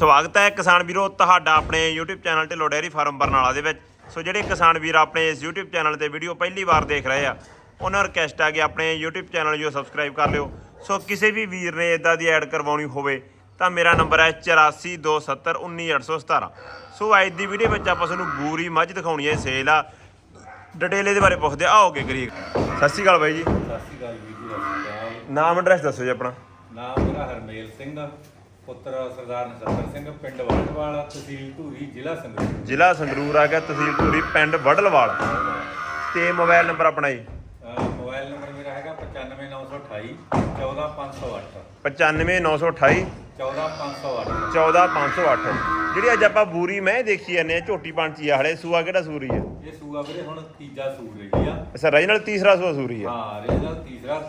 ਸਵਾਗਤ ਹੈ ਕਿਸਾਨ ਵੀਰੋ ਤੁਹਾਡਾ ਆਪਣੇ YouTube channel Dhillon dairy farm Barnala ਦੇ ਵਿੱਚ। ਸੋ ਜਿਹੜੇ ਕਿਸਾਨ ਵੀਰ ਆਪਣੇ ਇਸ YouTube ਚੈਨਲ ਤੇ ਵੀਡੀਓ ਪਹਿਲੀ ਵਾਰ ਦੇਖ ਰਹੇ ਆ ਉਹਨਾਂ ਨੂੰ ਰਿਕਵੈਸਟ ਆ ਕਿ ਆਪਣੇ YouTube ਚੈਨਲ ਨੂੰ ਸਬਸਕ੍ਰਾਈਬ ਕਰ ਲਿਓ। ਸੋ ਕਿਸੇ ਵੀ ਵੀਰ ਨੇ ਇਦਾਂ ਦੀ ਐਡ ਕਰਵਾਉਣੀ ਹੋਵੇ ਤਾਂ ਮੇਰਾ ਨੰਬਰ ਹੈ 8427191817 ਸੋ ਅੱਜ ਦੀ ਵੀਡੀਓ ਵਿੱਚ ਆਪਾਂ ਤੁਹਾਨੂੰ ਬੂਰੀ ਮੱਝ ਦਿਖਾਉਣੀ ਹੈ ਸੇਲ ਆ। ਡਿਟੇਲ ਇਹਦੇ ਬਾਰੇ ਪੁੱਛਦੇ ਆਓਗੇ ਕਰੀਏ। ਸਤਿ ਸ਼੍ਰੀ ਅਕਾਲ ਬਾਈ ਜੀ। ਸਤਿ ਸ਼੍ਰੀ ਅਕਾਲ ਵੀਰ ਜੀ ਨਾਮ ਐਡਰੈਸ ਦੱਸੋ ਜੀ ਆਪਣਾ। ਨਾਮ ਮੇਰਾ ਹਰਮੇਲ ਸਿੰਘ ਪੁੱਤਰ ਸਰਦਾਰ ਨਸੱਤਰ ਸਿੰਘ ਪਿੰਡ ਵਾਟਵਾਲ ਤਹਿਸੀਲ ਧੂਰੀ ਜ਼ਿਲ੍ਹਾ ਸੰਗਰੂਰ। ਜ਼ਿਲ੍ਹਾ ਸੰਗਰੂਰ ਆ ਗਿਆ ਤਹਿਸੀਲ ਧੂਰੀ ਪਿੰਡ ਵਡਲਵਾਲ ਤੇ ਮੋਬਾਈਲ ਨੰਬਰ ਆਪਣਾ ਜੀ? ਮੋਬਾਈਲ ਨੰਬਰ ਮੇਰਾ ਹੈਗਾ 95928 14508 95928 14508 14508 ਜਿਹੜੀ ਅੱਜ ਆਪਾਂ ਬੂਰੀ ਮੈਂ ਦੇਖੀ ਜਾਂਦੇ ਆ ਝੋਟੀ ਪੰਚੀ ਆ ਹਲੇ ਸੂਆ ਕਿਹੜਾ ਸੂਰੀ ਆ? ਇਹ ਸੂਆ ਵੀਰੇ ਹੁਣ ਤੀਜਾ ਸੂਰ ਰਹੀ ਆ। ਅੱਛਾ ਰਾਜਨਲ ਤੀਸਰਾ ਸੂਆ ਸੂਰੀ ਆ। ਹਾਂ ਇਹਦਾ ਤੀਸਰਾ।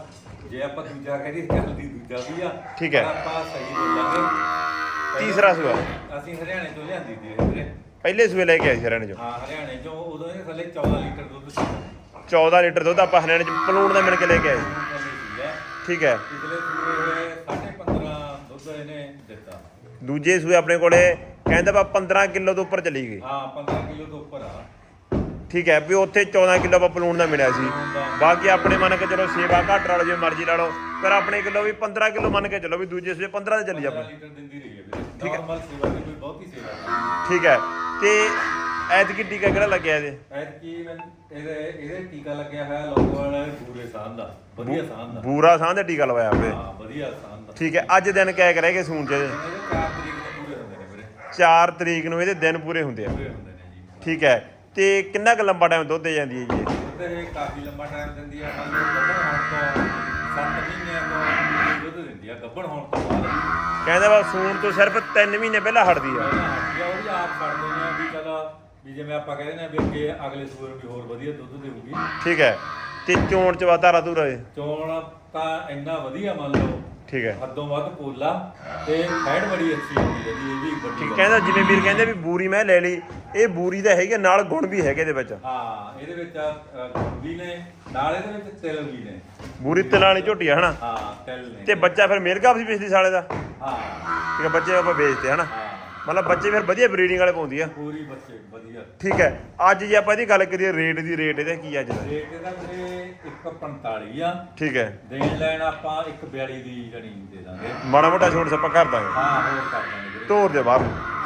ਜੇ ਆਪਾਂ ਦੂਜਾ ਕਹਦੇ ਜਲਦੀ ਦੂਜਾ ਵੀ ਆ। ਠੀਕ ਹੈ। ਪਰ ਆਪਾਂ ਸਹੀ ਬੋਲਾਂਗੇ ਤੀਸਰਾ ਸੂਆ। ਅਸੀਂ ਹਰਿਆਣੇ ਤੋਂ ਲਿਆਂਦੀ ਦੀ ਇਹ ਵੀਰੇ। ਪਹਿਲੇ ਸੂਏ ਲੈ ਕੇ ਆਏ ਸੀ ਹਰਿਆਣੇ ਚੋਂ। ਹਾਂ ਹਰਿਆਣੇ ਚੋਂ। ਉਦੋਂ ਇਹ ਥੱਲੇ 14 ਲੀਟਰ ਦੁੱਧ ਸੀ। 14 ਲੀਟਰ ਦੁੱਧ ਆਪਾਂ ਹਰਿਆਣੇ ਚ ਪਲੂਣ ਦਾ ਮਿਲ ਕੇ ਲੈ ਕੇ ਆਏ ਹੁਣ ਥੱਲੇ ਸੀਗਾ ਠੀਕ ਹੈ। ਪਿਛਲੇ ਸੂਏ ਸਾਢੇ 15 ਦੁੱਧ ਇਹਨੇ ਦਿੱਤਾ। ਦੂਜੇ ਸੂਏ ਆਪਣੇ ਕੋਲੇ ਕਹਿੰਦਾ ਵਾ 15 ਕਿਲੋ ਤੋਂ ਉੱਪਰ ਚਲੀ ਗਈ। ਹਾਂ 15 ਕਿਲੋ ਤੋਂ ਉੱਪਰ ਆ। ਠੀਕ ਹੈ ਵੀ ਉੱਥੇ 14 ਕਿਲੋ ਆਪਾਂ ਪਲੂਣ ਦਾ ਮਿਲਿਆ ਸੀ। ਬਾਕੀ ਆਪਣੇ ਮੰਨ ਕੇ ਚਲੋ ਸੇਵਾ ਘੱਟ ਵਾਲੋ ਜੇ ਮਰਜ਼ੀ ਲਾ ਲਓ ਪਰ ਆਪਣੇ ਕਿਲੋ ਵੀ 15 ਕਿਲੋ ਮੰਨ ਕੇ ਚਲੋ ਵੀ ਦੂਜੇ ਸੂਏ 15 ਤੇ ਚੱਲੀ 15 ਆਪਾਂ ਰਹੀ ਹੈ ਵੀਰੇ। ਨਾਰਮਲ ਸੇਵਾ ਦੀ ਕੋਈ ਬਹੁਤੀ ਸੇਵਾ ਨਹੀਂ। ਠੀਕ ਹੈ ਤੇ ਐਤਕੀ ਟੀਕਾ ਕਿਹੜਾ ਲੱਗਿਆ ਇਹਦੇ? ਐਤਕੀ ਇਹਦੇ ਇਹਦੇ ਟੀਕਾ ਲੱਗਿਆ ਹੋਇਆ ਲੋਕਵਾਲ ਪੂਰੇ ਸਾਹ ਦਾ ਵਧੀਆ ਸਾਹ ਦਾ। ਬੂਰਾ ਸਾਹ ਦੇ ਟੀਕਾ ਲਵਾਇਆ ਆਪੇ। ਹਾਂ ਵਧੀਆ ਸਾਹ ਦਾ। ਠੀਕ ਹੈ ਅੱਜ ਦਿਨ ਕਹਿ ਕਰੇਗੇ ਸੂਣ ਚ? ਇਹਦੇ ਇਹਦੇ 4 ਤਰੀਕ ਨੂੰ ਪੂਰੇ ਹੁੰਦੇ ਨੇ ਵੀਰੇ। 4 ਤਰੀਕ ਨੂੰ ਇਹਦੇ ਦਿਨ ਪੂਰੇ ਹੁੰਦੇ ਆ। ਪੂਰੇ ਹੁੰਦੇ ਨੇ ਜੀ। ਠੀਕ ਹੈ ਤੇ ਕਿੰਨਾ ਕੁ ਲੰਬਾ ਟਾਈਮ ਦੁੱਧ ਦੇ ਜਾਂਦੀ ਹੈ ਜੀ ਇਹ? ਦੁੱਧ ਇਹ ਕਾਫੀ ਲੰਬਾ ਟਾਈਮ ਦਿੰਦੀ ਆ ਮੰਨ ਲਓ ਗੱਭਣ ਹੋਣ ਤੋਂ 7 ਮਹੀਨਿਆਂ ਤੋਂ ਦੁੱਧ ਦਿੰਦੀ ਆ ਗੱਭਣ ਹੋਣ ਤੋਂ ਬਾਅਦ। ਕਹਿੰਦਾ ਵਾ ਸੂਣ ਤੋਂ ਸਿਰਫ 3 ਮਹੀਨੇ ਪਹਿਲਾਂ ਹਟਦੀ ਆ। ਪਹਿਲਾਂ ਉਹ ਵੀ ਆਪ ਫੜਦੇ ਨੇ ਵੀ ਚਲ ਵੀ ਜਿਵੇਂ ਆਪਾਂ ਕਹਿੰਦੇ ਨੇ ਵੀ ਅੱਗੇ ਅਗਲੇ ਸੂਰ ਵੀ ਹੋਰ ਵਧੀਆ ਦੁੱਧ ਦੇਊਗੀ। ਠੀਕ ਹੈ। ਤੇ ਚੋਣ ਚ ਵਾਤਾਰਾ ਤੂਰਾ ਇਹ ਚੋਣ ਤਾਂ ਇੰਨਾ ਵਧੀਆ ਮੰਨ ਲਓ ਠੀਕ ਹੈ। ਹੱਦੋਂ ਵੱਧ ਪੋਲਾ ਤੇ ਫੈਟ ਬੜੀ ਅੱਛੀ ਹੁੰਦੀ ਹੈ ਜੀ ਇਹ ਵੀ ਵੱਡੀ ਠੀਕ। ਕਹਿੰਦਾ ਜਿਵੇਂ ਵੀਰ ਕਹਿੰਦੇ ਵੀ ਬੂਰੀ ਮੈਂ ਲੈ ਲਈ ਇਹ ਬੂਰੀ ਦਾ ਹੈਗਾ ਨਾਲ ਗੁਣ ਵੀ ਹੈਗੇ ਇਹਦੇ ਵਿੱਚ। ਹਾਂ ਇਹਦੇ ਵਿੱਚ ਵੀ ਨੇ ਨਾਲ ਇਹਦੇ ਵਿੱਚ ਤਿਲ ਵੀ ਨੇ। ਬੂਰੀ ਤਿਲਾਂ ਵਾਲੀ ਝੋਟੀ ਆ ਹਨਾ? ਹਾਂ ਤਿਲ ਨੇ। ਤੇ ਬੱਚਾ ਫਿਰ ਮੇਲਕਾ ਵੀ ਪਿਛਲੀ ਸਾਲੇ ਦਾ ਹਾਂ। ਠੀਕ ਹੈ ਬੱਚੇ ਆਪਾਂ ਵੇਚਦੇ ਹਨਾ? ਮਤਲਬ ਬੱਚੇ ਫਿਰ ਵਧੀਆ ਬਰੀਡਿੰਗ ਵਾਲੇ ਪਾਉਂਦੀ ਆ। ਪੂਰੀ ਬੱਚੇ ਵਧੀਆ। ਠੀਕ ਹੈ ਅੱਜ ਜੇ ਆਪਾਂ ਇਹਦੀ ਗੱਲ ਕਰੀਏ ਰੇਟ ਦੀ ਰੇਟ ਇਹਦਾ ਕੀ ਅੱਜ ਦਾ? ਰੇਟ ਇਹਦਾ ਵੀਰੇ 145 ਆ। ਠੀਕ ਹੈ ਦੇਣ ਲੈਣ ਆਪਾਂ 142 ਦੀ ਜਣੀ ਦੇ ਦਾਂਗੇ। ਮਾੜਾ ਮੋਟਾ ਛੋਟ ਸੱਪਾ ਕਰ ਦਾਂਗੇ। ਹਾਂ ਹੋਰ ਕਰ ਦਾਂਗੇ ਤੋਰ ਦੇ ਬਾਹਰ।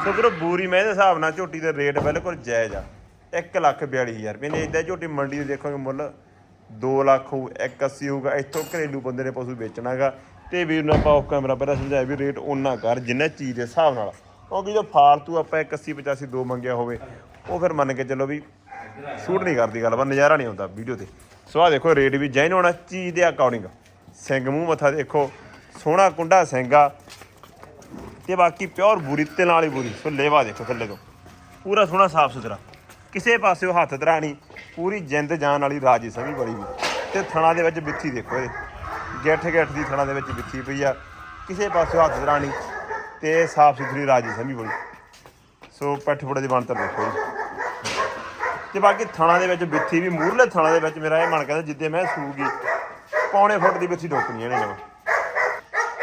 ਸੋ ਵੀਰੋ, ਬੂਰੀ ਮੈਂ ਦੇ ਹਿਸਾਬ ਨਾਲ ਝੋਟੀ ਦਾ ਰੇਟ ਬਿਲਕੁਲ ਜਾਇਜ਼ ਆ। 1 ਲੱਖ 42000 ਰੁਪਏ। ਨੇ ਇਦਾਂ ਝੋਟੀ ਮੰਡੀ ਦੇ ਦੇਖੋਗੇ ਮੁੱਲ 2 ਲੱਖ ਹੋਊ 180 ਹੋਊਗਾ। ਇੱਥੋਂ ਘਰੇਲੂ ਬੰਦੇ ਨੇ ਪਸ਼ੂ ਵੇਚਣਾਗਾ ਤੇ ਵੀਰ ਨੂੰ ਆਪਾਂ ਉਹ ਕੈਮਰਾ ਪਹਿਲਾਂ ਸਮਝਾਇਆ ਵੀ ਰੇਟ ਉਹਨਾਂ ਕਰ, ਜਿੰਨਾ ਚੀਜ਼ ਦੇ ਹਿਸਾਬ ਨਾਲ। ਕਿਉਂਕਿ ਜੋ ਫਾਲਤੂ ਆਪਾਂ 180 85 ਦੋ ਮੰਗਿਆ ਹੋਵੇ, ਉਹ ਫਿਰ ਮੰਨ ਕੇ ਚੱਲੋ ਵੀ ਸ਼ੂਟ ਨਹੀਂ ਕਰਦੀ ਗੱਲ ਬਾ ਨਜ਼ਾਰਾ ਨਹੀਂ ਆਉਂਦਾ ਵੀਡੀਓ ਤੇ। ਸੋ ਆ ਦੇਖੋ, ਰੇਟ ਵੀ ਜੈਨ ਹੋਣਾ, ਚੀਜ਼ ਦੇ ਅਕੋਰਡਿੰਗ ਸਿੰਘ ਮੂੰਹ ਮੱਥਾ ਦੇਖੋ, ਸੋਹਣਾ ਕੁੰਡਾ ਸਿੰਘਾ ਤੇ ਬਾਕੀ ਪਿਓਰ ਬੂਰੀ ਤੇ ਨਾਲ ਹੀ ਬੂਰੀ। ਸੋ ਲੇਵਾ ਦੇਖੋ ਥੱਲੇ ਤੋਂ। ਪੂਰਾ ਸੋਹਣਾ ਸਾਫ਼ ਸੁਥਰਾ। ਕਿਸੇ ਪਾਸਿਓ ਹੱਥ ਧਰਾਣੀ ਪੂਰੀ ਜਿੰਦ ਜਾਨ ਵਾਲੀ ਰਾਜੀ ਸਮੀ ਬੜੀ ਵੀ ਤੇ ਥਣਾ ਦੇ ਵਿੱਚ ਬਿੱਥੀ ਦੇਖੋ ਇਹ। ਗਿੱਠ ਗਿੱਠ ਦੀ ਥਣਾ ਦੇ ਵਿੱਚ ਬਿੱਥੀ ਪਈ ਆ। ਕਿਸੇ ਪਾਸਿਓ ਹੱਥ ਧਰਾਣੀ ਤੇ ਸਾਫ਼ ਸੁਥਰੀ ਰਾਜੀ ਸਮੀ ਬੜੀ ਸੋ ਪੱਠ ਫੁੜੇ ਦੀ ਬਣਤਰ ਦੇਖੋ ਜੀ। ਤੇ ਬਾਕੀ ਥਣਾ ਦੇ ਵਿੱਚ ਬਿੱਥੀ ਵੀ ਮੂਰਲੇ ਥਣਾ ਦੇ ਵਿੱਚ ਮੇਰਾ ਇਹ ਮਨ ਕਹਿੰਦਾ ਜਿੱਦੇ ਮੈਂ ਸੂਗੀ। ਪੌਣੇ ਫੁੱਟ ਦੀ ਬਿੱਥੀ ਡੋਕਣੀ ਇਹਨੇ ਨਵਾਂ।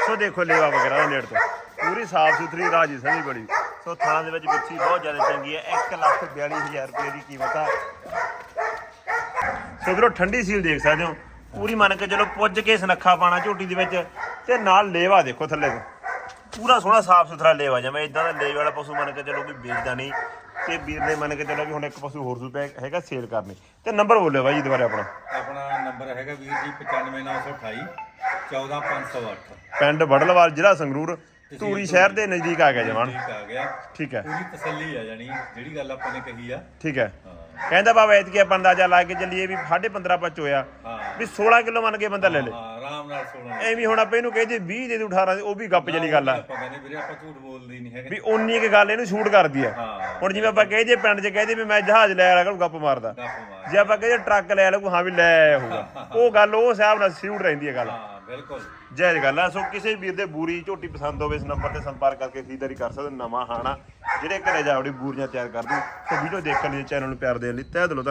ਸੋ ਦੇਖੋ ਲੇਵਾ ਵਗੈਰਾ ਦਾ ਨੇੜ ਤੋਂ। ਪੂਰੀ ਸਾਫ਼ ਸੁਥਰੀ ਰਾਜੀ ਸਮੀ ਬੜੀ ਸੋ ਥਾਂ ਦੇ ਵਿੱਚ ਬਿੱਥੀ ਬਹੁਤ ਜ਼ਿਆਦਾ ਚੰਗੀ ਹੈ। 1 ਲੱਖ 42000 ਰੁਪਏ ਦੀ ਕੀਮਤ ਆ। ਸੋ ਵੀਰੋ ਠੰਡੀ ਸੀਲ ਦੇਖ ਸਕਦੇ ਹੋ। ਪੂਰੀ ਮੰਨ ਕੇ ਚਲੋ ਪੁੱਜ ਕੇ ਸਨੱਖਾ ਪਾਣਾ ਝੋਟੀ ਦੇ ਵਿੱਚ ਤੇ ਨਾਲ ਲੇਵਾ ਦੇਖੋ ਥੱਲੇ ਤੋਂ। ਪੂਰਾ ਸੋਹਣਾ ਸਾਫ਼ ਸੁਥਰਾ ਲੇਵਾ ਜਿਵੇਂ ਇਦਾਂ ਦਾ ਲੇਵੇ ਵਾਲਾ ਪਸ਼ੂ ਮੰਨ ਕੇ ਚਲੋ ਕੋਈ ਵੇਚਦਾ ਨਹੀਂ। ਤੇ ਵੀਰ ਨੇ ਮੰਨ ਕੇ ਚਲੋ ਵੀ ਹੁਣ ਇੱਕ ਪਸ਼ੂ ਹੋਰ ਸੂਪਿਆ ਹੈਗਾ ਸੇਲ ਕਰਨੀ। ਤੇ ਨੰਬਰ ਬੋਲਿਓ ਬਾਈ ਜੀ ਦੁਬਾਰਾ ਆਪਣਾ। ਆਪਣਾ ਨੰਬਰ ਹੈਗਾ ਵੀਰ ਜੀ 95928 14508 ਪਿੰਡ ਵੜਲਵਾਲ ਜ਼ਿਲ੍ਹਾ ਸੰਗਰੂਰ। ਧੂਰੀ ਸ਼ਹਿਰ ਦੇ ਨਜ਼ਦੀਕ ਆ ਗਿਆ ਜਵਾਨ ਠੀਕ ਆ ਗਿਆ। ਠੀਕ ਹੈ। ਪੂਰੀ ਤਸੱਲੀ ਆ ਜਾਣੀ ਜਿਹੜੀ ਗੱਲ ਆਪਾਂ ਨੇ ਕਹੀ ਆ। ਠੀਕ ਹੈ। ਕਹਿੰਦਾ ਬਾਬਾ ਐਤਕੀ ਆਪਾਂ ਅੰਦਾਜ਼ਾ ਲਾ ਕੇ ਚੱਲੀਏ ਵੀ 15.5 ਪੱਚ ਹੋਇਆ ਵੀ 16 ਕਿਲੋ ਮੰਨ ਕੇ ਬੰਦਾ ਲੈ ਲੇ। ਹਾਂ ਆਰਾਮ ਨਾਲ ਸੋਣਾ ਐਵੇਂ ਹੁਣ ਆਪਾਂ ਇਹਨੂੰ ਕਹਦੇ 20 ਦੇ ਦੂ 18 ਦੇ ਉਹ ਵੀ ਗੱਪ ਜਲੀ ਗੱਲ ਆ। ਆਪਾਂ ਕਹਿੰਦੇ ਵੀਰੇ ਆਪਾਂ ਝੂਠ ਬੋਲਦੇ ਨਹੀਂ ਹੈਗੇ। ਵੀ ਉਨੀ ਕੁ ਗੱਲ ਇਹਨੂੰ ਸ਼ੂਟ ਕਰਦੀ ਆ। ਹੁਣ ਜਿਵੇਂ ਆਪਾਂ ਕਹੇ ਜੇ ਪਿੰਡ 'ਚ ਕਹਦੇ ਵੀ ਮੈਂ ਜਹਾਜ਼ ਲੈ ਆਇਆ ਕਰ ਗੱਪ ਮਾਰਦਾ। ਜੇ ਆਪਾਂ ਕਹੇ ਟਰੱਕ ਲੈ ਆਇਆ ਹਾਂ ਵੀ ਲੈ ਆਇਆ ਹੋਊਗਾ ਉਹ ਗੱਲ ਉਹ ਹਿਸਾਬ ਨਾਲ ਸ਼ੂਟ ਰਹਿੰਦੀ ਹੈ ਗੱਲ। ਹਾਂ ਬਿਲਕੁਲ। ਜਾਇਜ਼ ਗੱਲ ਆ। ਸੋ ਕਿਸੇ ਵੀਰ ਦੇ ਬੂਰੀ ਝੋਟੀ ਪਸੰਦ ਹੋਵੇ, ਇਸ ਨੰਬਰ ਤੇ ਸੰਪਰਕ ਕਰਕੇ ਖਰੀਦਦਾਰੀ ਕਰ ਸਕਦੇ ਹੋ। ਨਵਾਂ ਹਾਣਾ, ਜਿਹੜੇ ਘਰੇ ਜਾਵੜੀ ਬੂਰੀਆਂ ਤਿਆਰ ਕਰ ਦੂ। ਸੋ ਵੀਡੀਓ ਦੇਖਣ ਲਈ ਚੈਨਲ ਨੂੰ ਪਿਆਰ ਦੇਣ ਲਈ ਤਹਿ ਦਿਲੋਂ ਧੰਨਵਾਦ।